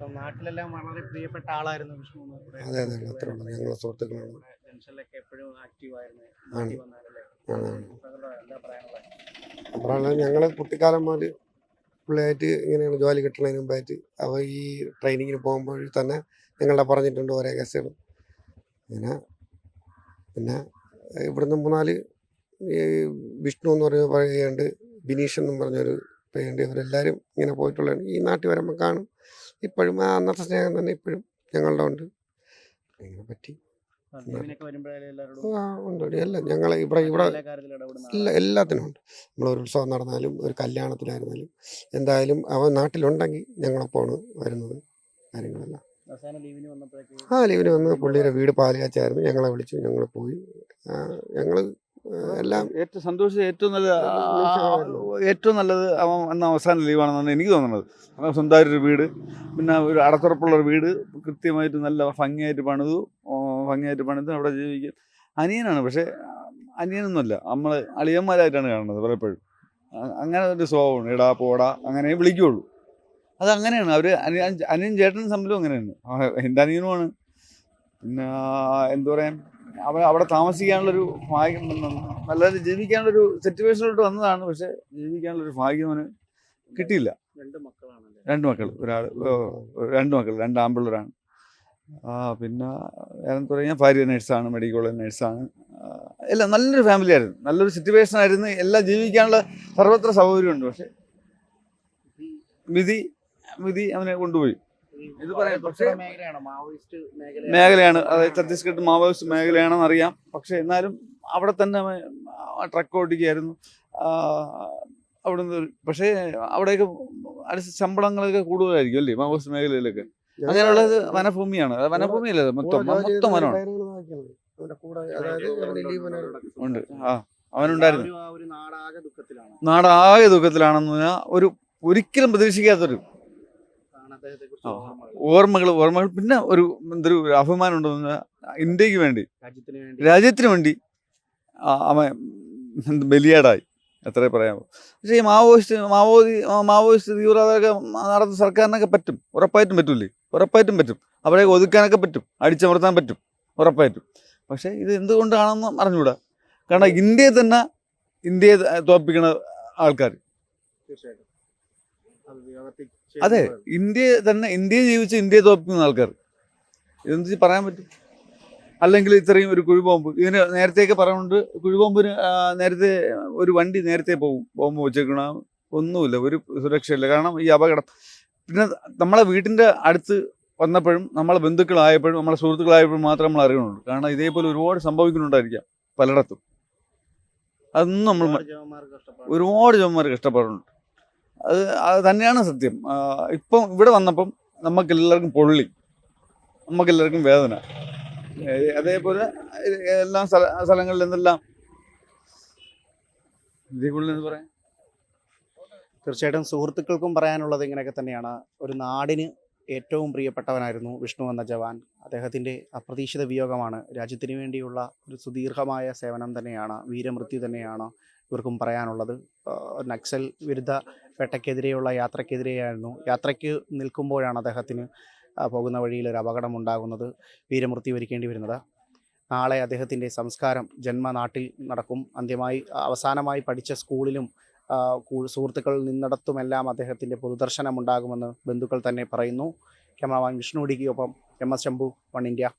നാട്ടിലെല്ലാം വളരെ പ്രിയപ്പെട്ട ആളായിരുന്നു വിഷ്ണു അതെ അതെ അത്രേ ഉള്ളൂ. ഞങ്ങളെ സുഹൃത്തുക്കളാണ്. ജംഗ്ഷനിലൊക്കെ എപ്പോഴും ആക്റ്റീവ് ആയിരുന്നു പറയാനുള്ളത് ഞങ്ങൾ കുട്ടിക്കാലം മുതൽ പുള്ളിയായിട്ട് ഇങ്ങനെയാണ് ജോലി കിട്ടുന്നതിന് മുമ്പായിട്ട് അവ ഈ ട്രെയിനിങ്ങിന് പോകുമ്പോൾ തന്നെ ഞങ്ങളുടെ പറഞ്ഞിട്ടുണ്ട് ഓരോ കേസുകൾ അങ്ങനെ പിന്നെ ഇവിടുന്ന് മൂന്നാൽ ഈ വിഷ്ണു എന്ന് പറഞ്ഞ പറയുകയുണ്ട് ബിനീഷ് എന്നും പറഞ്ഞൊരു പേരുണ്ട്. ഇവരെല്ലാവരും ഇങ്ങനെ പോയിട്ടുള്ളതാണ്. ഈ നാട്ടിൽ വരുമ്പോൾ കാണും. ഇപ്പോഴും ആ അന്നത്തെ സ്നേഹം തന്നെ ഇപ്പോഴും ഞങ്ങളുടെ ഉണ്ട്. ഇതിനെ പറ്റി ആ ഉണ്ട്. എല്ലാം ഞങ്ങളെ ഇവിടെ ഇവിടെ എല്ലാ എല്ലാത്തിനും ഉണ്ട്. നമ്മളൊരു ഉത്സവം നടന്നാലും ഒരു കല്യാണത്തിലായിരുന്നാലും എന്തായാലും അവൻ നാട്ടിലുണ്ടെങ്കിൽ ഞങ്ങളൊപ്പമാണ് വരുന്നത് കാര്യങ്ങളെല്ലാം. ആ ലീവിന് വന്ന് പുള്ളിയുടെ വീട് പാലുകാച്ചായിരുന്നു ഞങ്ങളെ വിളിച്ചു. ഞങ്ങൾ പോയി. ഞങ്ങൾ എല്ലാം ഏറ്റവും സന്തോഷിച്ച ഏറ്റവും നല്ല. ഏറ്റവും നല്ലത് അവൻ എന്ന അവസാന ലീവാണെന്നാണ് എനിക്ക് തോന്നുന്നത്. അവൻ സ്വന്തമായിട്ടൊരു വീട് പിന്നെ ഒരു അടത്തുറപ്പുള്ള ഒരു വീട് കൃത്യമായിട്ട് നല്ല ഭംഗിയായിട്ട് പണിതു ഭംഗിയായിട്ട് പണിത് അവിടെ ജീവിക്കും അനിയനാണ് പക്ഷേ അനിയനൊന്നുമല്ല. നമ്മൾ അളിയന്മാരായിട്ടാണ് കാണുന്നത് പലപ്പോഴും. അങ്ങനെ ഒരു സ്വഭാവമാണ് ഇടാ പോടാ അങ്ങനെ വിളിക്കുകയുള്ളൂ അത് അങ്ങനെയാണ്. അവർ അനിയൻ അനിയൻ ചേട്ടനും തമ്മിലും അങ്ങനെയാണ്. എന്റെ അനിയനുമാണ്. പിന്നെ എന്താ പറയാൻ? അവ അവിടെ താമസിക്കാനുള്ളൊരു ഭാഗ്യം നല്ലതായിട്ട് ജീവിക്കാനുള്ളൊരു സിറ്റുവേഷനിലോട്ട് വന്നതാണ്. പക്ഷെ ജീവിക്കാനുള്ളൊരു ഭാഗ്യം അവന് കിട്ടിയില്ല. രണ്ട് മക്കൾ ഒരാൾ രണ്ട് മക്കൾ രണ്ട് ആമ്പിള്ളേരാണ് ആ പിന്നെ എന്താ പറഞ്ഞാൽ ഭാര്യ നേഴ്സാണ് മെഡിക്കൽ കോളേജ് നേഴ്സാണ്. എല്ലാം നല്ലൊരു ഫാമിലി ആയിരുന്നു. നല്ലൊരു സിറ്റുവേഷൻ ആയിരുന്നു. എല്ലാം ജീവിക്കാനുള്ള സർവത്ര സൗകര്യമുണ്ട്. പക്ഷെ വിധി വിധി അവനെ കൊണ്ടുപോയി. ഇത് പറയാം, പക്ഷേ- മേഖലയാണോ? അതായത് ഛത്തീസ്ഗഡ് മാവോയിസ്റ്റ് മേഖലയാണെന്ന് അറിയാം. പക്ഷെ എന്നാലും അവിടെ തന്നെ ട്രക്ക് ഓടിക്കുകയായിരുന്നു. അവിടുന്ന് പക്ഷേ അവിടെയൊക്കെ അടുത്ത ശമ്പളങ്ങളൊക്കെ കൂടുതലായിരിക്കും അല്ലേ മാവോയിസ്റ്റ് മേഖലയിലൊക്കെ? അങ്ങനെയുള്ളത് വനഭൂമിയാണ്. വനഭൂമി വനഭൂമിയല്ലേ മൊത്തം മൊത്തം വനമാണ്. ഉണ്ട്. ആ അവനുണ്ടായിരുന്നു. ആ ഒരു നാടാകെ ദുഃഖത്തിലാണ്. നാടാകെ ദുഃഖത്തിലാണെന്ന് പറഞ്ഞാൽ ഒരു ഒരിക്കലും പ്രതീക്ഷിക്കാത്തൊരു കാരണം അദ്ദേഹത്തെ കുറിച്ച് ആ. ഓർമ്മകൾ ഓർമ്മകൾ. പിന്നെ ഒരു എന്തൊരു അഭിമാനം ഉണ്ടെന്ന് ഇന്ത്യയ്ക്ക് വേണ്ടി രാജ്യത്തിന് വേണ്ടി. അവൻ എന്ത് ബലിയാടായി എത്രേ പറയാമോ പക്ഷേ ഈ മാവോയിസ്റ്റ് മാവോദി മാവോയിസ്റ്റ് തീവ്രവാദമൊക്കെ നടത്തുന്ന സർക്കാരിനൊക്കെ പറ്റും ഉറപ്പായിട്ടും പറ്റൂലേ ഉറപ്പായിട്ടും പറ്റും. അവരെ ഒതുക്കാനൊക്കെ പറ്റും അടിച്ചമർത്താൻ പറ്റും ഉറപ്പായിട്ടും. പക്ഷേ ഇത് എന്തുകൊണ്ടാണെന്ന് അറിഞ്ഞുകൂടാ കാരണം ഇന്ത്യയെ തന്നെ ഇന്ത്യയെ തോൽപ്പിക്കുന്ന ആൾക്കാർ തീർച്ചയായിട്ടും. അത് ഇന്ത്യ തന്നെ ഇന്ത്യയിൽ ജീവിച്ച് ഇന്ത്യയെ തോൽപ്പിക്കുന്ന ആൾക്കാർ. ഇതെന്ത് പറയാൻ പറ്റും? അല്ലെങ്കിൽ ഇത്രയും ഒരു കുഴിബോംബ്. ഇതിന് നേരത്തെയൊക്കെ പറയുന്നുണ്ട് കുഴിബോംബിന് നേരത്തെ ഒരു വണ്ടി നേരത്തെ പോകും. ബോംബ് വെച്ചേക്കണ ഒന്നുമില്ല ഒരു സുരക്ഷയില്ല. കാരണം ഈ അപകടം. പിന്നെ നമ്മളെ വീട്ടിന്റെ അടുത്ത് വന്നപ്പോഴും നമ്മളെ ബന്ധുക്കളായപ്പോഴും നമ്മളെ സുഹൃത്തുക്കളായപ്പോഴും മാത്രമേ നമ്മൾ അറിയുന്നുള്ളൂ കാരണം ഇതേപോലെ ഒരുപാട് സംഭവിക്കുന്നുണ്ടായിരിക്കാം പലയിടത്തും. അതൊന്നും നമ്മൾ ഒരുപാട് ജവന്മാർ കഷ്ടപ്പാടുണ്ട്. അത് അത് തന്നെയാണ് സത്യം. ഇപ്പം ഇവിടെ വന്നപ്പം നമുക്കെല്ലാവർക്കും പൊള്ളി. നമുക്കെല്ലാവർക്കും വേദന. അതേപോലെ എല്ലാ സ്ഥല സ്ഥലങ്ങളിൽ നിന്നെല്ലാം എന്ന് പറയാം? തീർച്ചയായിട്ടും സുഹൃത്തുക്കൾക്കും പറയാനുള്ളത് ഇങ്ങനെയൊക്കെ തന്നെയാണ്. ഒരു നാടിന് ഏറ്റവും പ്രിയപ്പെട്ടവനായിരുന്നു വിഷ്ണു എന്ന ജവാൻ. അദ്ദേഹത്തിന്റെ അപ്രതീക്ഷിത വിയോഗമാണ് രാജ്യത്തിന് വേണ്ടിയുള്ള ഒരു സുദീർഘമായ സേവനം തന്നെയാണ് വീരമൃത്യു തന്നെയാണ് ഇവർക്കും പറയാനുള്ളത്. നക്സൽ വിരുദ്ധ വേട്ടയ്ക്കെതിരെയുള്ള യാത്രക്കെതിരെയായിരുന്നു യാത്രയ്ക്ക് നിൽക്കുമ്പോഴാണ് അദ്ദേഹത്തിന് പോകുന്ന വഴിയിൽ ഒരു അപകടം ഉണ്ടാകുന്നത് വീരമൃത്യു വരിക്കേണ്ടി വരുന്നത്. നാളെ അദ്ദേഹത്തിന്റെ സംസ്കാരം ജന്മനാട്ടിൽ നടക്കും. അന്ത്യമായി അവസാനമായി പഠിച്ച സ്കൂളിലും സുഹൃത്തുക്കൾ നിന്നിടത്തുമെല്ലാം അദ്ദേഹത്തിന്റെ പൊതുദർശനമുണ്ടാകുമെന്ന് ബന്ധുക്കൾ തന്നെ പറയുന്നു. Cameraman Vishnu ഡിക്കിയൊപ്പം M S Shambhu one India.